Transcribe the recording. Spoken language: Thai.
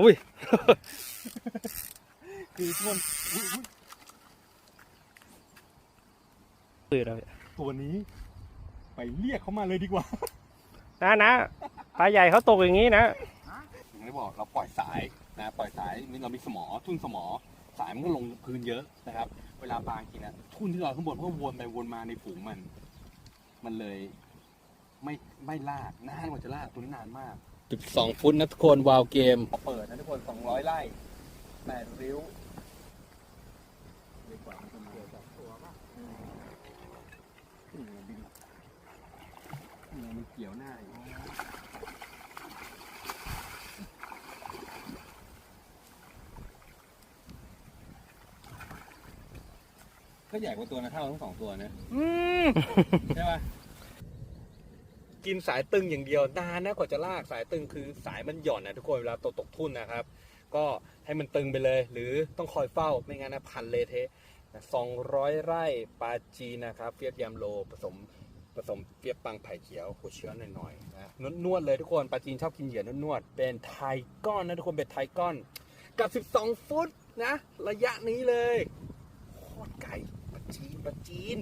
อุ้ยคือทุกคนอุ๊ยอุ๊ยตื่นแล้วตัวนี้ ไปเรียกเขามาเลยดีกว่านะนะปลาใหญ่เขาตกอย่างนี้นะอย่างที่บอกเราปล่อยสายนะปล่อยสายนี่เรามีสมอทุ่นสมอ สายมันก็ลงพื้นเยอะนะครับ เวลาปลากินนะทุ่นที่ลอยข้างบนมันก็วนไปวนมาในฝูงมัน มันเลย ไม่ไม่ลากนานกว่าจะลากตัวนี้นานมาก12ฟุตนะทุกคนวาวเกม ไร่แปดริ้วดีกว่ามันเป็นเดียวกับตัวป่ะอืมบินอืมมันเกี่ยวหน้าอยู่ก็ใหญ่กว่าตัวนะเท่าทั้งสองตัวนะอืมใช่ป่ะกินสายตึงอย่างเดียวนานนะกว่าจะลากสายตึงคือสายมันหย่อนนะทุกคนเวลาตกตกทุ่นนะครับ ก็ให้มันตึงไปเลย หรือต้องคอยเฝ้าไม่งั้นนะพันเลเทะสองร้อยไร่ปลาจีนะครับเฟียบยามโลผสมผสมเฟียบปังไผ่เขียวหัวเชื้อหน่อยๆนะนวดๆเลยทุกคนปลาจีนชอบกินเหยื่อนวดนวดๆเป็นไทก้อนนะทุกคนเป็นไทก้อนกับ 12 ฟุตนะ ระยะนี้เลยโคตรไก่ปลาจีนปลาจีน